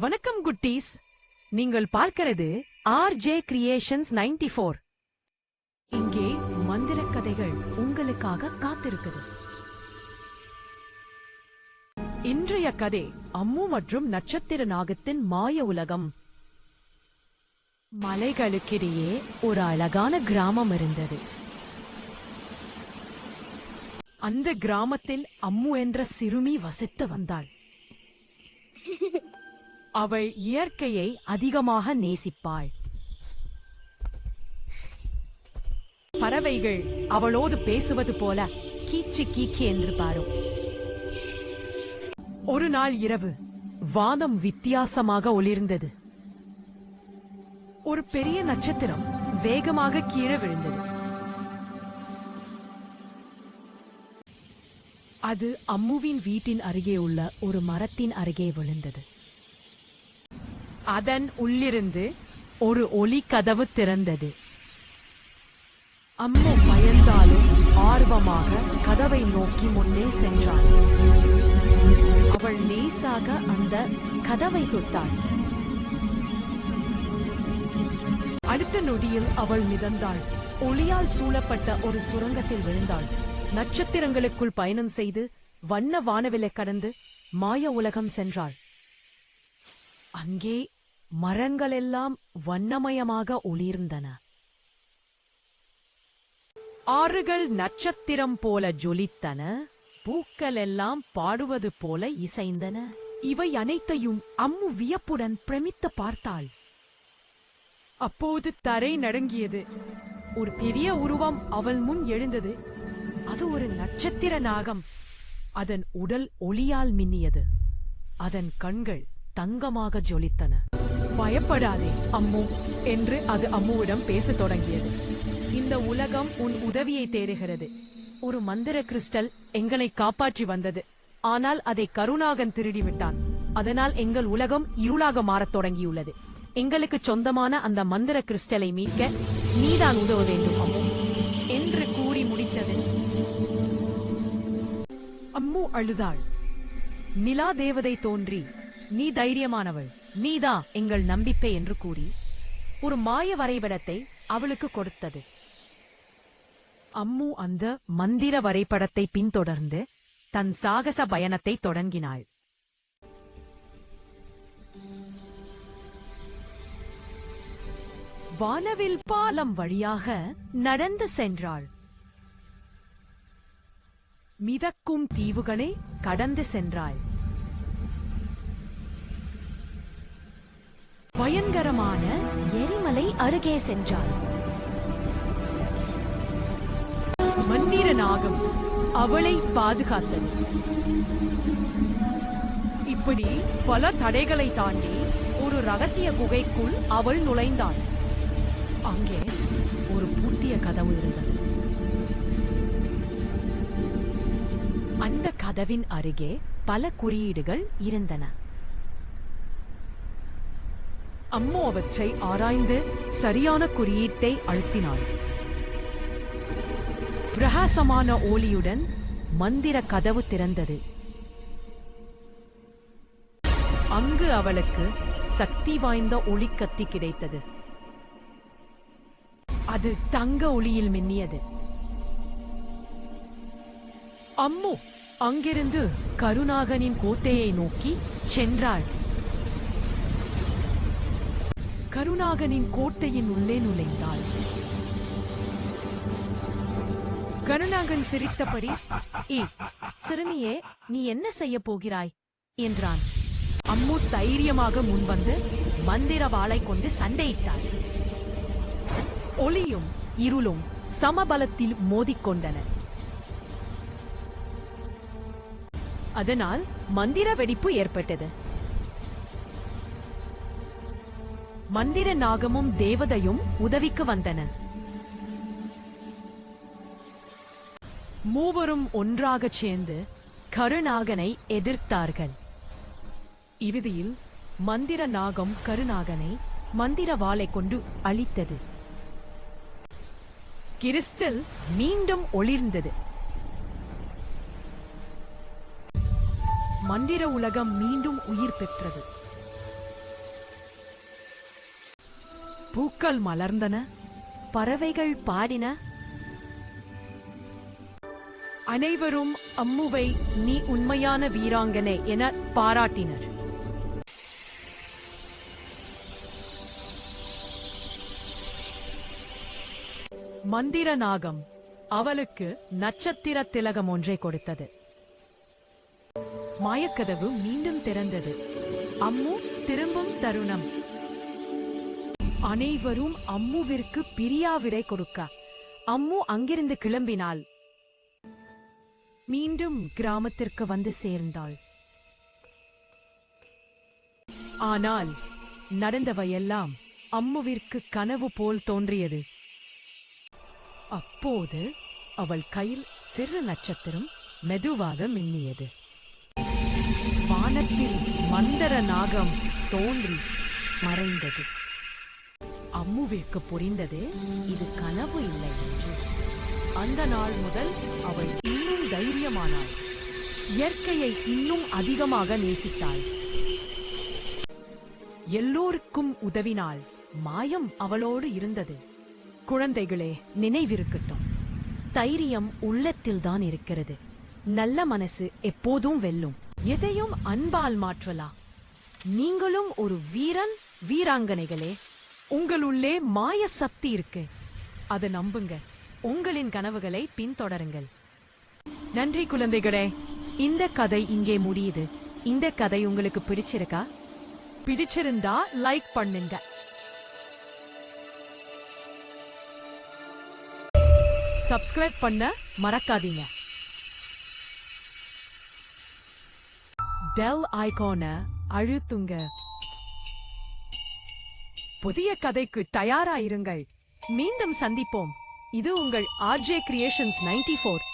வணக்கம் குட்டீஸ். நீங்கள் பார்க்கிறது R J creations ninety four இங்கே மந்திர கதைகள் உங்களுக்காக காத்திருக்குது. இன்றைய கதை அம்மு மற்றும் நட்சத்திர நாகத்தின் மாய உலகம். மலைகளுக்கிடையே ஒரு அழகான கிராமம் இருந்தது. அந்த கிராமத்தில் அம்மு என்ற சிறுமி வசித்து வந்தாள். அவள் இயற்கையை அதிகமாக நேசிப்பாள். பறவைகள் அவளோடு பேசுவது போல கீச்சு கீக்கி என்று பாரும் ஒரு நாள் இரவு வானம் வித்தியாசமாக ஒளிர்ந்தது. ஒரு பெரிய நட்சத்திரம் வேகமாக கீழே விழுந்தது. அது அம்முவின் வீட்டின் அருகே உள்ள ஒரு மரத்தின் அருகே விழுந்தது. அதன் உள்ளிருந்து ஒரு ஒளி கதவு திறந்தது. அம்மு பயந்தாலும் ஆர்வமாக கதவை நோக்கி முன்னே சென்றாள். அவள் லேசாக அந்த கதவை தொட்டாள். அடுத்த நொடியில் அவள் மிதந்தாள். ஒளியால் சூழப்பட்ட ஒரு சுரங்கத்தில் விழுந்தாள். நட்சத்திரங்களுக்குள் பயணம் செய்து வண்ண வானவிலை கடந்து மாய உலகம் சென்றாள். அங்கே மரங்களெல்லாம் வண்ணமயமாக ஒளிர்ந்தன. ஆறுகள் நட்சத்திரம் போல ஜொலித்தன பூக்கள் எல்லாம் பாடுவது போல இசைந்தன. இவை அனைத்தையும் அம்மு வியப்புடன் பிரமித்து பார்த்தாள். அப்போது தரை நடுங்கியது. ஒரு பெரிய உருவம் அவள் முன் எழுந்தது. அது ஒரு நட்சத்திர நாகம். அதன் உடல் ஒளியால் மின்னியது. அதன் கண்கள் தங்கமாக ஜொலித்தன. பயப்படாதே அம்மு என்று அது அம்முவிடம் பேசத் தொடங்கியது. இந்த உலகம் உன் உதவியை தேடுகிறது. ஒரு மந்திர கிறிஸ்டல் எங்களை காப்பாற்றி வந்தது. ஆனால் அதை கருணாகன் திருடிவிட்டான். அதனால் எங்கள் உலகம் இருளாக மாறத் தொடங்கியுள்ளது. எங்களுக்கு சொந்தமான அந்த மந்திர கிறிஸ்டலை மீட்க நீதான் உதவ வேண்டும் அம்மு என்று கூறி முடித்தது. அம்மு அழுதாள். நிலா தேவதை தோன்றி நீ தைரியமானவள். நீதா எங்கள் நம்பிக்கை என்று கூறி ஒரு மாய வரைபடத்தை அவளுக்கு கொடுத்தது. அம்மு அந்த மந்திர வரைபடத்தை பின்தொடர்ந்து தன் சாகச பயணத்தை தொடங்கினாள். வானவில் பாலம் வழியாக நடந்து சென்றாள். மிதக்கும் தீவுகளை கடந்து சென்றாள். பயங்கரமான எரிமலை அருகே சென்றாள் மந்திர நாகம் அவளை பாதுகாத்தது. இப்படி பல தடைகளை தாண்டி ஒரு ரகசிய குகைக்குள் அவள் நுழைந்தாள். அங்கே ஒரு பூட்டிய கதவு இருந்தது. அந்த கதவின் அருகே பல குறியீடுகள் இருந்தன. அம்மு அவற்றை ஆராய்ந்து சரியான குறியீட்டை அழுத்தினாள். பிரகாசமான ஒளியுடன் மந்திர கதவு திறந்தது. அங்கு அவளுக்கு சக்தி வாய்ந்த ஒளி கத்தி கிடைத்தது. அது தங்க ஒளியில் மின்னியது. அம்மு அங்கிருந்து கருணாகனின் கோட்டையை நோக்கி சென்றாள். கருணாகனின் கோட்டையின் உள்ளே நுழைந்தாள். கருணாகன் சிரித்தபடி ஏ சிறுமியே நீ என்ன செய்ய போகிறாய்? என்றான். அம்மு தைரியமாக முன்வந்து மந்திர வாளை கொண்டு சண்டையிட்டாள். ஒளியும் இருளும் சமபலத்தில் மோதிக்கொண்டன. அதனால் மந்திர வெடிப்பு ஏற்பட்டது. மந்திர நாகமும் தேவதையும் உதவிக்கு வந்தன. மூவரும் ஒன்றாக சேர்ந்து கருநாகனை எதிர்த்தார்கள். இறுதியில் மந்திர நாகம் கருநாகனை மந்திர வாளை கொண்டு அழித்தது. கிறிஸ்டல் மீண்டும் ஒளிர்ந்தது. மந்திர உலகம் மீண்டும் உயிர் பெற்றது. பூக்கள் மலர்ந்தன. பறவைகள் பாடின. அனைவரும் அம்முவை நீ உண்மையான வீராங்கனை என பாராட்டினர். மந்திர நாகம் அவளுக்கு நட்சத்திர திலகம் ஒன்றை கொடுத்தது. மாயக்கதவு மீண்டும் திறந்தது. அம்மு திரும்பும் தருணம். அனைவரும் அம்முவிற்கு பிரியாவிடை கொடுக்க. அம்மு அங்கிருந்து கிளம்பினாள். மீண்டும் கிராமத்திற்கு வந்து சேர்ந்தாள். ஆனால் நடந்தவையெல்லாம் அம்முவிற்கு கனவு போல் தோன்றியது. அப்போது அவள் கையில் சிறு நட்சத்திரம் மெதுவாக மின்னியது. வானத்தில் மந்தர நாகம் தோன்றி மறைந்தது. அம்முவிற்கு புரிந்தது இது கனவு இல்லை என்று. அந்த நாள் முதல் அவள் இன்னும் தைரியமானாள். இயற்கையை இன்னும் அதிகமாக நேசித்தாள். எல்லோருக்கும் உதவினாள். மாயம் அவளோடு இருந்தது. குழந்தைகளே நினைவிருக்கட்டும். தைரியம் உள்ளத்தில்தான் இருக்கிறது. நல்ல மனசு எப்போதும் வெல்லும். எதையும் அன்பால் மாற்றலாம் நீங்களும் ஒரு வீரன் வீராங்கனைகளே. உங்களுள்ளே மாய சக்தி இருக்கு. அதை நம்புங்க. உங்களின் கனவுகளை பின்தொடருங்கள். நன்றி குழந்தைகளே. இந்த கதை இங்கே முடியுது. இந்த கதை உங்களுக்கு பிடிச்சிருக்கா? பிடிச்சிருந்தா லைக் பண்ணுங்க. சப்ஸ்கிரைப் பண்ண மறக்காதீங்க. டெல் ஐகான அழுத்துங்க. புதிய கதைக்கு தயாராயிருங்கள். மீண்டும் சந்திப்போம். இது உங்கள் ஆர்ஜே கிரியேஷன்ஸ் 94